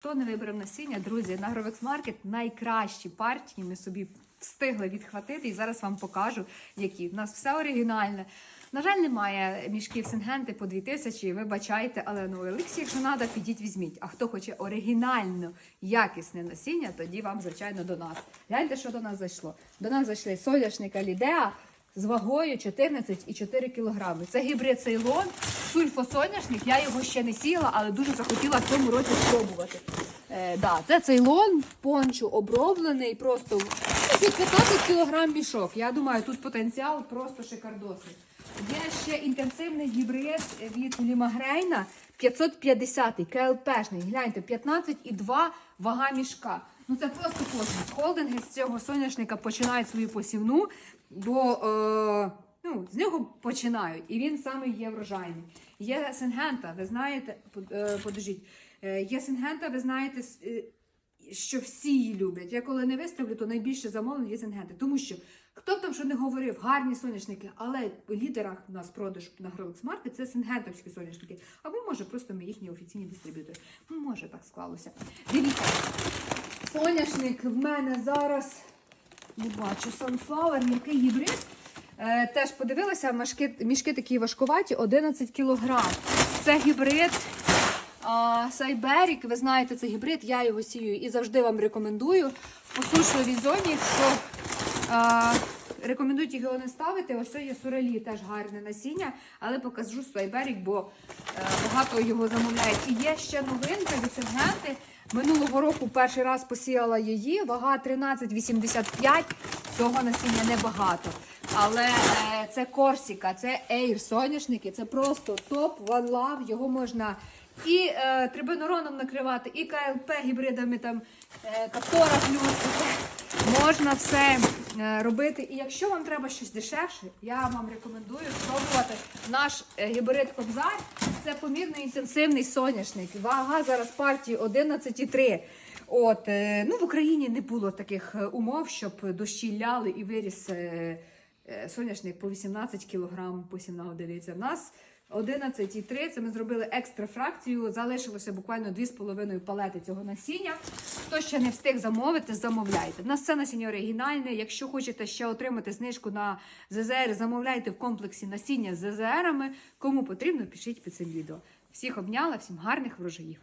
Хто не вибрав насіння, друзі, на Агровекс Маркет найкращі партії ми собі встигли відхватити і зараз вам покажу, які. У нас все оригінальне. На жаль, немає мішків Сингенти по 2000, вибачайте, але ну еликсі, якщо треба, підіть візьміть. А хто хоче оригінально якісне насіння, тоді вам, звичайно, до нас. Гляньте, що до нас зайшло. До нас зайшли соняшника Лідеа з вагою 14,4 кг. Це гібрид Цейлон, сульфосоняшник. Я його ще не сіла, але дуже захотіла в цьому році спробувати. Е, да, це цейлон, пончо оброблений, просто ну, під 15 кг мішок. Я думаю, тут потенціал просто шикардосний. Є ще інтенсивний гібрид від Лімагрейна 550-й, КЛПшний. Гляньте, 15,2 вага мішка. Ну це просто космос. Холдинги з цього соняшника починають свою посівну, бо е, ну, з нього починають. І він саме є врожайний. Є Сингента, ви знаєте, е, подождіть, Е, є Сингента, ви знаєте, е, що всі її люблять. Я коли не виставлю, то найбільше замовлень є Сингенти. Тому що хто там що не говорив, гарні соняшники, але в лідерах у нас продаж на Гроликс Маркет це сингентовські соняшники. Або може просто ми їхні офіційні дистриб'ютори. Може так склалося. Дивіться, соняшник в мене зараз не бачу Sunflower, який гібрид. Е, теж подивилася, мішки, мішки такі важкуваті, 11 кг. Це гібрид Сайберік. Ви знаєте, це гібрид, я його сію і завжди вам рекомендую. В посушливій зоні, що а, рекомендують його не ставити. Ось це є сурелі, теж гарне насіння, але покажу Сайберік, бо е, багато його замовляють. І є ще новинка від Сергенти. Минулого року перший раз посіяла її, вага 13,85. Цього насіння небагато. Але е, це Корсіка, це Ейр соняшники, це просто топ, one love, його можна і е, трибенуроном накривати, і КЛП гібридами там е, Каптора плюс. Можна все е, робити. І якщо вам треба щось дешевше, я вам рекомендую спробувати наш е, гібрид Кобзар. Це помірно інтенсивний соняшник. Вага зараз партії 11,3. От, е, ну, в Україні не було таких е, умов, щоб дощі ляли і виріс соняшник по 18 кг посівного дивіться. В нас 11,3. Це ми зробили екстра фракцію. Залишилося буквально 2,5 палети цього насіння. Хто ще не встиг замовити, замовляйте. У нас це насіння оригінальне. Якщо хочете ще отримати знижку на ЗЗР, замовляйте в комплексі насіння з ЗЗРами. Кому потрібно, пишіть під цим відео. Всіх обняла, всім гарних врожаїв.